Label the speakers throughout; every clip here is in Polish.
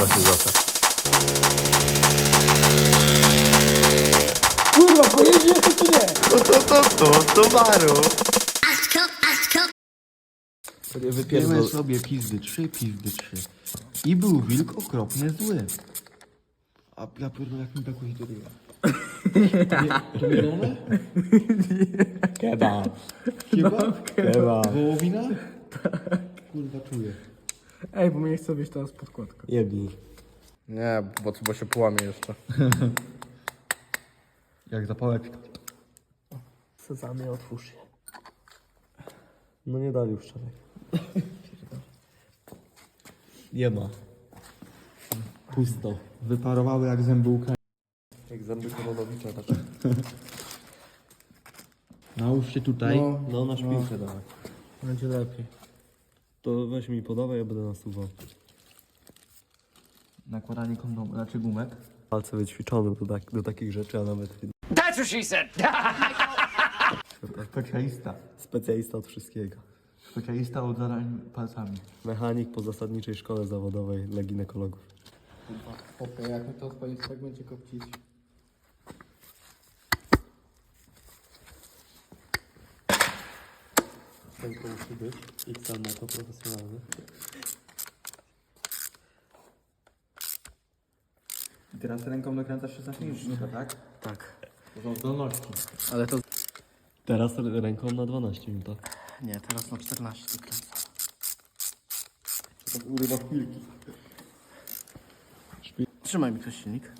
Speaker 1: Da się zostać.
Speaker 2: Kurwa, pojedzie jeszcze czy nie?
Speaker 1: To, to, to, to, to baru.
Speaker 2: Sobie
Speaker 1: Pierdol.
Speaker 2: wypierdol.
Speaker 1: sobie pizdy trzy, pizdy trzy. I był wilk okropnie zły. A ja pierdolę jak mi tak do ryja. To mielone?
Speaker 2: Kebab.
Speaker 1: Kebab?
Speaker 2: Kebab.
Speaker 1: Wołowina? Kurwa czuję.
Speaker 2: Ej, bo mnie chce być teraz podkładka.
Speaker 3: Jebnij.
Speaker 4: Nie, bo, bo się połamie jeszcze.
Speaker 1: Jak zapałeczka.
Speaker 2: Sezamie, otwórz się.
Speaker 3: No nie dali już wczoraj. Nie ma. Pusto.
Speaker 1: Wyparowały jak zębułka.
Speaker 3: Jak zęby Kononowicza tak.
Speaker 1: Nałóż się tutaj.
Speaker 2: No,
Speaker 3: No na szpilkę dawaj.
Speaker 2: będzie lepiej.
Speaker 3: To weź mi podawaj, ja będę nasuwał.
Speaker 1: Nakładanie kondomu, znaczy gumek.
Speaker 3: Palce wyćwiczone do, tak, do takich rzeczy, a nawet
Speaker 1: Specjalista.
Speaker 3: specjalista od wszystkiego.
Speaker 1: Specjalista od zadań palcami.
Speaker 3: Mechanik po zasadniczej szkole zawodowej dla ginekologów.
Speaker 2: Popie, jak mi to odpalić, tak będzie kopcić.
Speaker 3: Ten to musi być. XL Moto profesjonalny.
Speaker 1: I teraz ręką dokręcasz 16 minut, tak?
Speaker 2: Tak.
Speaker 1: To są zdolności.
Speaker 2: Ale to...
Speaker 3: Teraz ręką na 12 minut.
Speaker 2: Nie, teraz na 14 dokręcam.
Speaker 1: To urywa chwilki.
Speaker 2: Trzymaj mi ktoś silnik.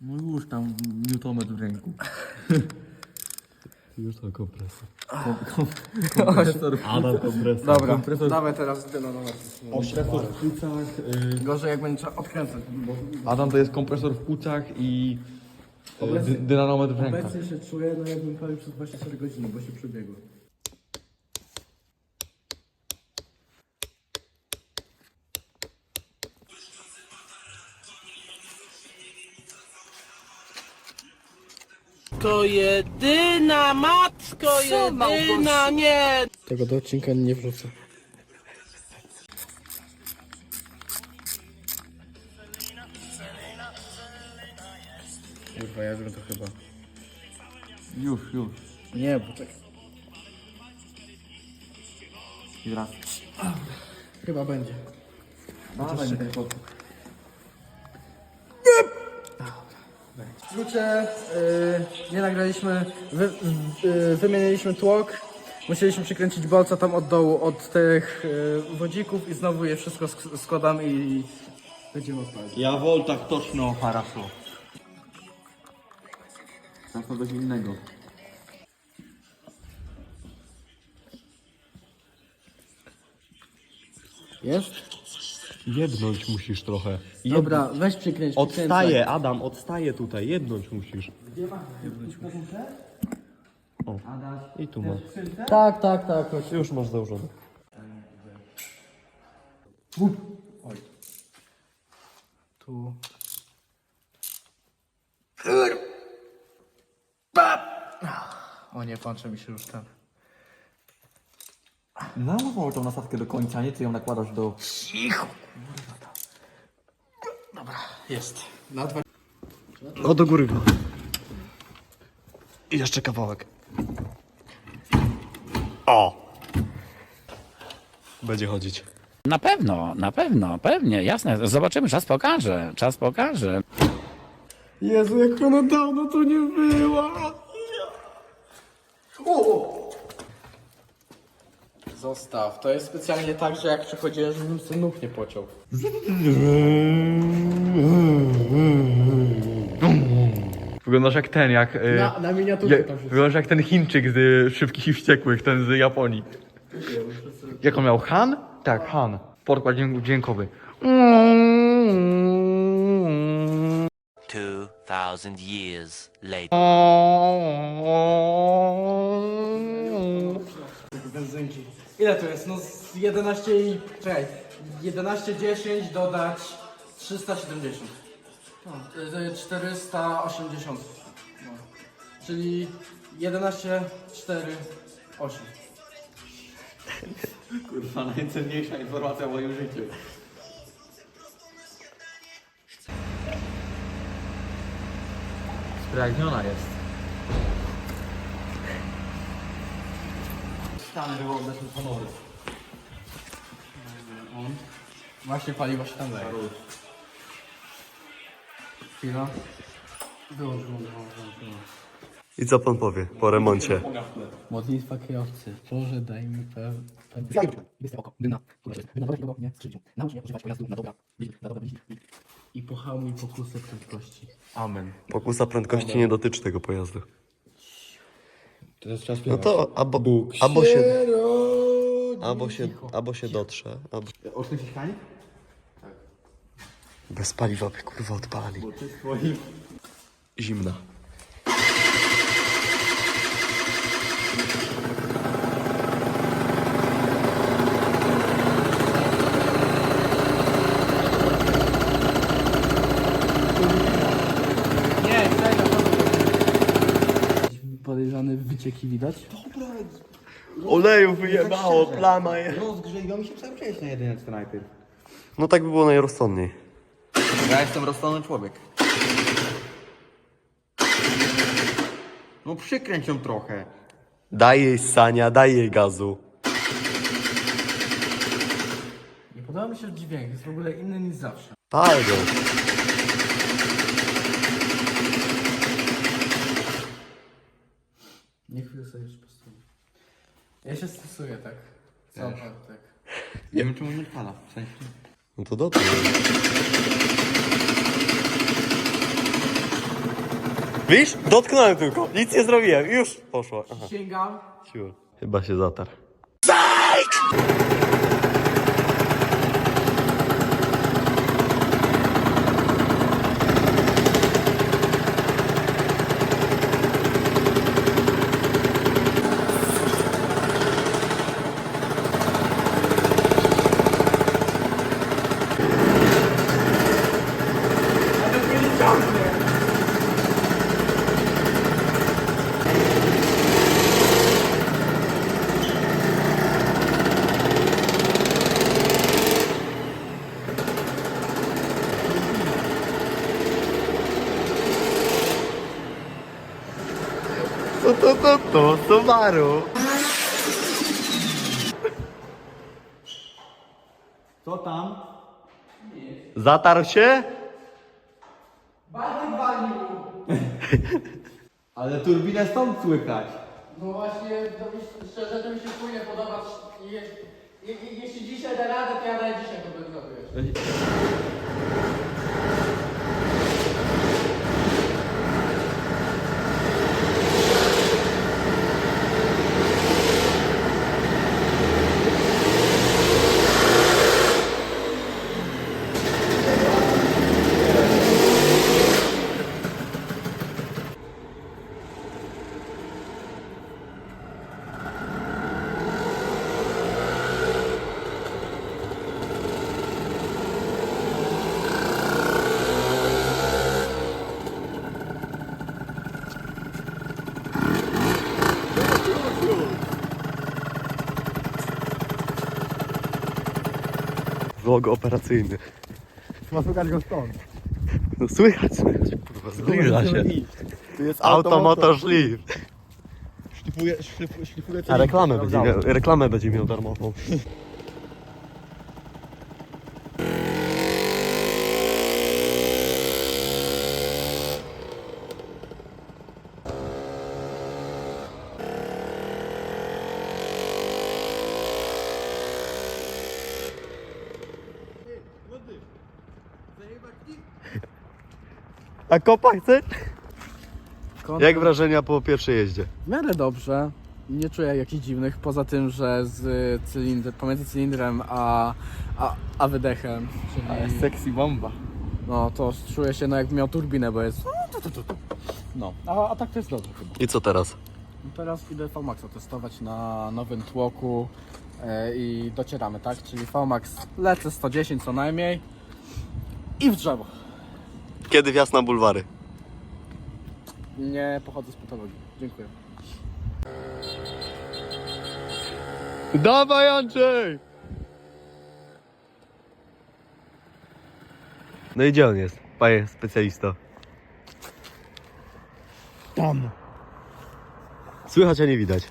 Speaker 1: No już tam newtometr w ręku.
Speaker 3: Już to kompresor.
Speaker 1: Kompresor,
Speaker 3: Adam kompresor.
Speaker 2: Dobra,
Speaker 1: Kompresor-
Speaker 2: dawaj teraz dynanometr.
Speaker 1: kompresor w płucach. y,
Speaker 2: Gorzej jak będzie trzeba odkręcać, bo
Speaker 1: Adam to jest kompresor w płucach i y, dy, dynanometr w rękach.
Speaker 2: obecnie się czuję, no jakbym palił przez 24 godziny, bo się przebiegło.
Speaker 5: To jedyna matko, jedyna nie.
Speaker 2: Tego do odcinka nie wrzucę.
Speaker 4: Kurwa, ja wiem to chyba.
Speaker 1: Już, już.
Speaker 2: Nie, bo tak
Speaker 1: I raz.
Speaker 2: chyba będzie.
Speaker 1: Dawaj mi ten kot.
Speaker 2: Klucze yy, nie nagraliśmy, wy, yy, wymieniliśmy tłok, musieliśmy przykręcić bolca tam od dołu, od tych yy, wodzików i znowu je wszystko sk składam i będziemy odpalić.
Speaker 1: Ja voltach toczno harasło. Zacznę coś innego.
Speaker 2: Jest?
Speaker 3: Jednąć musisz trochę.
Speaker 2: Dobra, weź przykręć.
Speaker 3: Odstaje, Adam, odstaje tutaj. Jednąć musisz. O. I tu masz.
Speaker 2: Tak, tak, tak, chodź.
Speaker 3: Już masz założone.
Speaker 2: Tu. O nie, patrzę mi się już ten.
Speaker 1: Nałóż tą nasadkę do końca, nie? Ty ją nakładasz do...
Speaker 2: Jest. Na dwa...
Speaker 3: O, do góry go. I jeszcze kawałek. O! Będzie chodzić.
Speaker 6: Na pewno, na pewno, pewnie, jasne. Zobaczymy, czas pokaże, czas pokaże.
Speaker 2: Jezu, jak ona dawno tu nie była. Zostaw. To jest specjalnie tak, że jak przychodziłem, żebym sobie nóg nie pociął.
Speaker 1: Wyglądasz jak ten, jak... y,
Speaker 2: Na, na miniaturkę
Speaker 1: Ja,
Speaker 2: tam się
Speaker 1: wyglądasz jak ten Chińczyk z y, Szybkich i Wściekłych, ten z Japonii. Jak on miał? Han? Tak, Han. Podkład dźwięk- dźwiękowy.
Speaker 7: 2,000 years later.
Speaker 2: benzynki. Ile to jest? No z 11 i... Czekaj. 11,10 dodać 370. No, y, 480. No. Czyli 11, 4, 8.
Speaker 1: Kurwa, najcenniejsza informacja w moim życiu. Spragniona jest. Stany było oddać mu honory.
Speaker 2: Właśnie paliwo się tam daje. Chwila. Wyłącz.
Speaker 3: I co pan powie po remoncie?
Speaker 2: Modlitwa kierowcy. Boże, daj mi pewne... I pohamuj pokusę prędkości.
Speaker 1: Amen.
Speaker 3: Pokusa prędkości nie dotyczy tego pojazdu.
Speaker 1: Jest czas
Speaker 3: No to albo, albo się... Albo się, albo się dotrze, albo...
Speaker 1: Oszczędzić hanik?
Speaker 3: Bez paliwa by kurwa odpali. Zimna.
Speaker 2: Nie, czekaj, Wycieki widać?
Speaker 3: Oleju wyjebało, plama jest.
Speaker 1: Rozgrzeją się cały czas na jedyneczce najpierw.
Speaker 3: No tak by było najrozsądniej.
Speaker 1: Ja jestem rozsądny człowiek. No przykręć ją trochę.
Speaker 3: Daj jej sania, daj jej gazu.
Speaker 2: Nie podoba mi się dźwięk, jest w ogóle inny niż zawsze.
Speaker 3: Pal
Speaker 2: Nie chwilę sobie już postoję. Ja się stresuję tak. Cały tak.
Speaker 1: Nie wiem czemu nie fala. W sensie.
Speaker 3: No to dobrze. Widzisz? Dotknąłem tylko. Nic nie zrobiłem. Już poszło. Aha.
Speaker 2: Sięgam.
Speaker 3: Siła. Chyba się zatarł. To, to, to, to, Subaru.
Speaker 1: Co tam?
Speaker 3: Zatarł się?
Speaker 1: Ale turbinę stąd słychać.
Speaker 2: No właśnie, to mi, szczerze to mi się płynie podobać. I, je, i, jeśli dzisiaj da radę, to ja daję dzisiaj to będę
Speaker 3: Vlog operacyjny.
Speaker 1: Chyba słychać go stąd.
Speaker 3: No słychać, słychać. Kurwa, zbliża się.
Speaker 1: Tu jest
Speaker 3: Automotor szlif.
Speaker 1: Szlifuje, szlifuje, szlifuje
Speaker 3: A reklamę będzie miał, reklamę będzie miał darmową. A kopa chcesz? Jak wrażenia po pierwszej jeździe?
Speaker 2: W miarę dobrze. Nie czuję jakichś dziwnych, poza tym, że z cylindr, pomiędzy cylindrem a, a, a wydechem, czyli
Speaker 1: Sexy bomba.
Speaker 2: no to czuję się no jakby miał turbinę, bo jest no, a, a tak to jest dobrze chyba.
Speaker 3: I co teraz?
Speaker 2: No Teraz idę VMAXa testować na nowym tłoku e, i docieramy, tak? Czyli VMAX lecę 110 co najmniej i w drzewo.
Speaker 3: Kiedy wjazd na bulwary?
Speaker 2: Nie pochodzę z patologii. Dziękuję.
Speaker 3: Dawaj Andrzej! No i gdzie on jest, panie specjalisto? Tam. Słychać, a nie widać.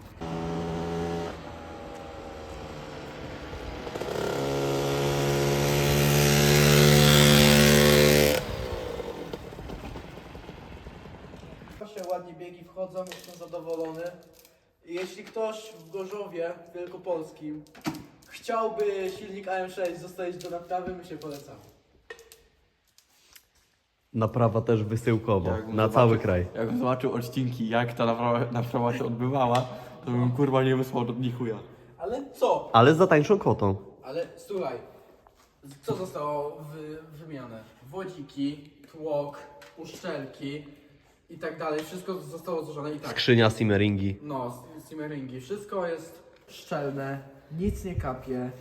Speaker 2: się ładnie biegi wchodzą, jestem zadowolony. Jeśli ktoś w Gorzowie Wielkopolskim chciałby silnik AM6 zostawić do naprawy, my się polecamy.
Speaker 3: Naprawa też wysyłkowo,
Speaker 1: Jakbym
Speaker 3: na
Speaker 1: zobaczył-
Speaker 3: cały kraj.
Speaker 1: Jakbym zobaczył odcinki, jak ta naprawa, naprawa się odbywała, to bym kurwa nie wysłał do ni chuja.
Speaker 2: Ale co?
Speaker 3: Ale za tańszą kwotą.
Speaker 2: Ale słuchaj, co zostało wy, wymienione? Wodziki, tłok, uszczelki i tak dalej. Wszystko zostało złożone i tak.
Speaker 3: Skrzynia Simmeringi.
Speaker 2: No, simmeringi. Wszystko jest szczelne, nic nie kapie.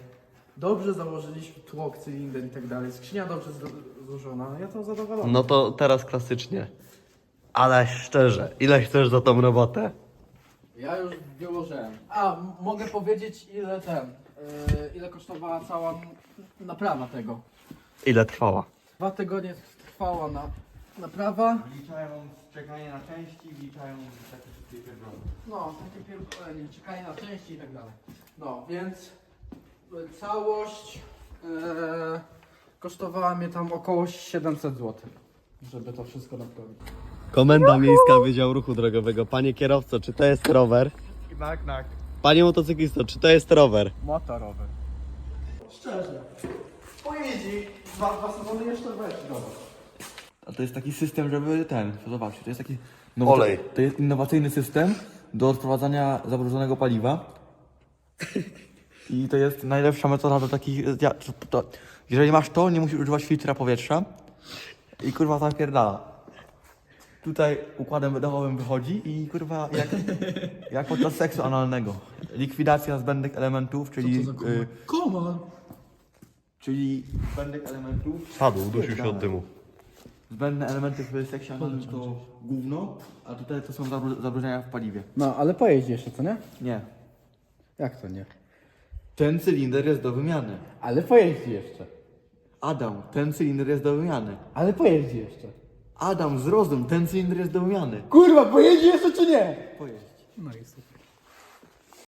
Speaker 2: Dobrze założyliśmy tłok, cylinder i tak dalej. Skrzynia dobrze zlo- złożona. Ja to zadowolony.
Speaker 3: No to teraz klasycznie. Ale szczerze, ile chcesz za tą robotę?
Speaker 2: Ja już wyłożyłem. A, m- mogę powiedzieć ile ten, yy, ile kosztowała cała naprawa tego.
Speaker 3: Ile trwała?
Speaker 2: Dwa tygodnie trwała na, naprawa.
Speaker 1: Wliczając czekanie na części, wliczając takie wszystkie pierdolone.
Speaker 2: No, takie pierdolenie, czekanie na części i tak dalej. No, więc y, całość e, kosztowała mnie tam około 700 zł, żeby to wszystko naprawić.
Speaker 3: Komenda Miejska Wydział Ruchu Drogowego. Panie kierowco, czy to jest rower?
Speaker 1: Tak, tak.
Speaker 3: Panie motocyklisto, czy to jest rower?
Speaker 1: Motorowy.
Speaker 2: Szczerze, pojeździ dwa, dwa sezony jeszcze weź, dobra.
Speaker 1: A to jest taki system, żeby ten, zobaczcie, to jest taki
Speaker 3: Olej.
Speaker 1: To jest innowacyjny system do odprowadzania zabrużonego paliwa. I to jest najlepsza metoda do takich. Ja, to, jeżeli masz to, nie musisz używać filtra powietrza. I kurwa zapierdala. Tutaj układem wydechowym wychodzi i kurwa jak, jak podczas seksu analnego. Likwidacja zbędnych elementów, czyli. y,
Speaker 2: Komar!
Speaker 1: czyli zbędnych elementów.
Speaker 3: Padł, udusił się od dymu.
Speaker 1: Zbędne elementy w seksie analnym to gówno, a tutaj to są zabru- zabrudzenia w paliwie.
Speaker 2: No, ale pojeździ jeszcze, co nie?
Speaker 1: Nie.
Speaker 2: Jak to nie?
Speaker 1: Ten cylinder jest do wymiany.
Speaker 2: Ale pojeździ jeszcze.
Speaker 1: Adam, ten cylinder jest do wymiany.
Speaker 2: Ale pojeździ jeszcze.
Speaker 1: Adam, zrozum, ten cylinder jest do wymiany.
Speaker 2: Kurwa, pojeździ jeszcze czy nie?
Speaker 1: Pojeźdź.
Speaker 2: No i super.